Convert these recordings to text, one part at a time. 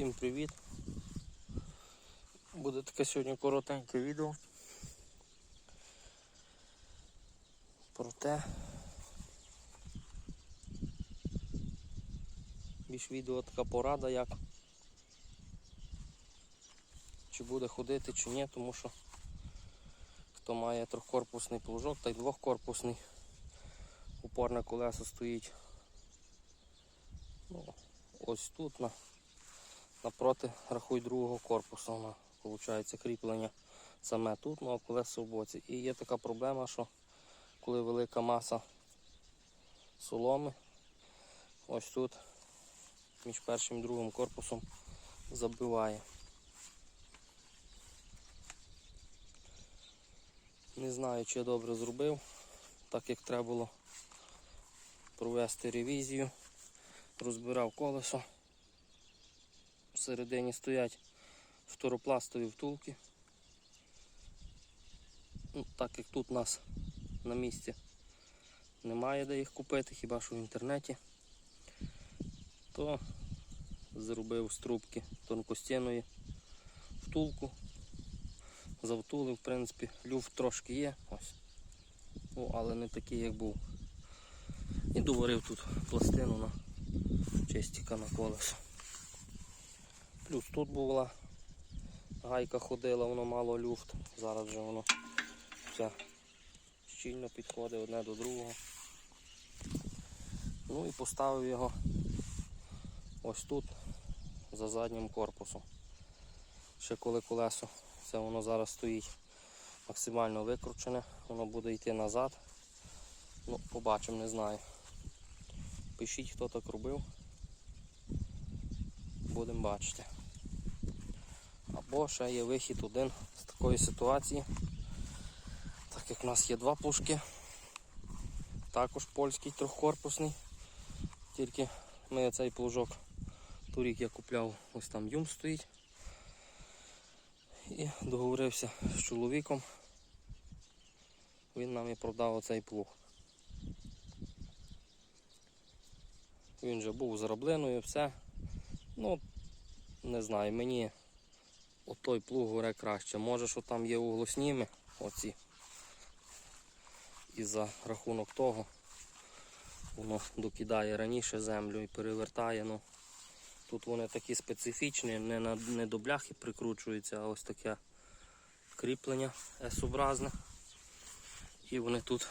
Всім привіт! Буде таке сьогодні коротеньке відео. Про те. Більш відео така порада як. Чи буде ходити, чи ні, тому що хто має трьохкорпусний плужок, та й двохкорпусний. Упорне колесо стоїть ну, ось тут на напроти рахуй другого корпусу. Виходить, кріплення саме тут, ну а колесо в боці. І є така проблема, що коли велика маса соломи, ось тут між першим і другим корпусом забиває. Не знаю, чи я добре зробив, так як треба було провести ревізію, розбирав колесо. Всередині стоять фторопластові втулки. Ну, Так як тут нас на місці немає де їх купити, хіба що в інтернеті, то зробив з трубки тонкостінної втулку. Завтулив, в принципі, люфт трошки є, ось. Ну, але не такий, як був. І доварив тут пластину на чистіка на. Плюс тут була гайка ходила, воно мало люфт. Зараз вже воно все щільно підходить одне до другого. Ну і поставив його ось тут, за заднім корпусом. Ще коли колесо, це воно зараз стоїть максимально викручене, воно буде йти назад. Ну, побачимо, не знаю. Пишіть, хто так робив. Будемо бачити. Або ще є вихід один з такої ситуації. Так як в нас є два пушки, також польський трьохкорпусний. Тільки ми цей плужок торік я купляв, ось там юм стоїть. І договорився з чоловіком. Він нам і продав оцей плуг. Він вже був з раблиною, все. Ну, не знаю, мені отой плуг горе краще. Може, що там є углосніми оці. І за рахунок того воно докидає раніше землю і перевертає. Ну, Тут вони такі специфічні, не, на, не до бляхи прикручуються, а ось таке кріплення S-образне. І вони тут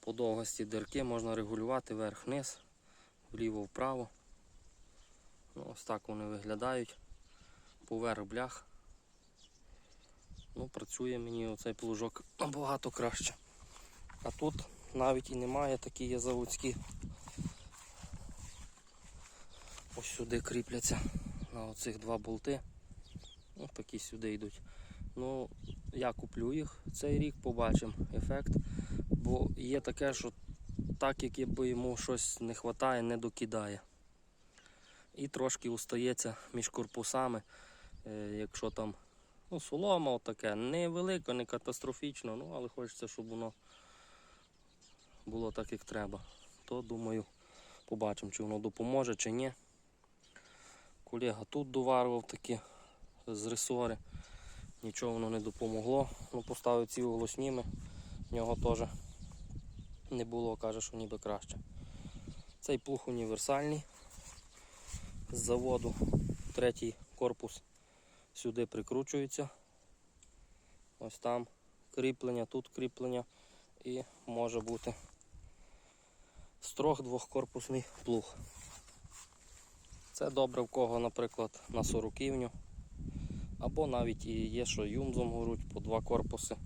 по довгості дирки можна регулювати вверх-вниз, вліво-вправо. Ну, Ось так вони виглядають. Поверх блях. Ну, Працює мені оцей плужок набагато краще. А тут навіть і немає, такі є заводські. Ось сюди кріпляться на оцих два болти. Ось такі сюди йдуть. Ну, я куплю їх цей рік, побачимо ефект. Бо є таке, що так як якби йому щось не вистачає, не докидає. І трошки устається між корпусами, якщо там ну, солома таке, не велика, не катастрофічно, ну, але хочеться, щоб воно було так, як треба. То думаю, побачимо, чи воно допоможе, чи ні. Колега тут доварював такі з ресори. Нічого воно не допомогло. Ну, Поставив ці голосніми, в нього теж не було, каже, що ніби краще. Цей плуг універсальний. З заводу третій корпус сюди прикручується. Ось там кріплення, тут кріплення і може бути з трьох двохкорпусний плуг. Це добре в кого, наприклад, на сороківню. Або навіть і є, що юмзом горуть по два корпуси.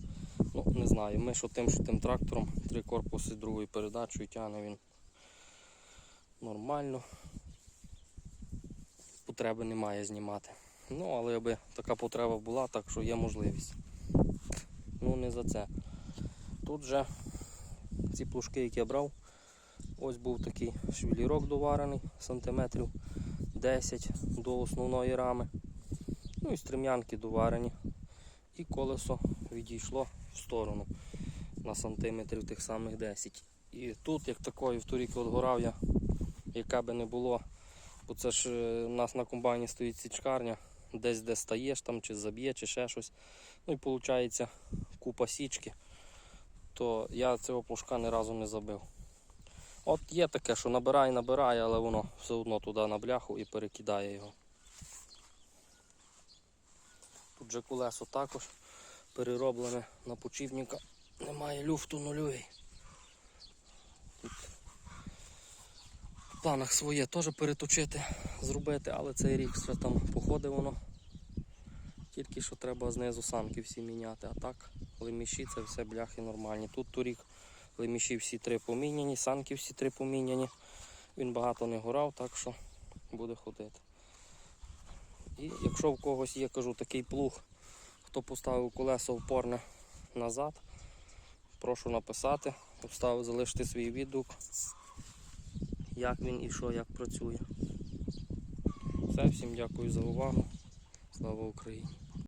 Ну, не знаю, ми що тим, що тим трактором, три корпуси другою передачою тягне він нормально. Потреби немає знімати. Ну, але аби така потреба була, так що є можливість. Ну, не за це. Тут же ці плужки, які я брав, ось був такий швілірок доварений сантиметрів 10 до основної рами. Ну і стрім'янки доварені. І колесо відійшло в сторону на сантиметрів тих самих 10. І тут, як такої в торік от горав я, яка би не було Бо це ж е, у нас на комбайні стоїть січкарня, десь де стаєш там, чи заб'є, чи ще щось. Ну і виходить купа січки. То я цього плужка ні разу не забив. От є таке, що набирає, набирає, але воно все одно туди на бляху і перекидає його. Тут же колесо також перероблене на почівника. Немає люфту нульовий. В планах своє теж переточити, зробити, але цей рік все там походить воно. Тільки що треба знизу санки всі міняти, а так леміші це все бляхи нормальні. Тут торік леміші всі три поміняні, санки всі три поміняні. Він багато не горав, так що буде ходити. І якщо в когось є, кажу, такий плуг, хто поставив колесо опорне назад, прошу написати, поставив залишити свій відгук, як він і що, як працює. Все, всім дякую за увагу. Слава Україні!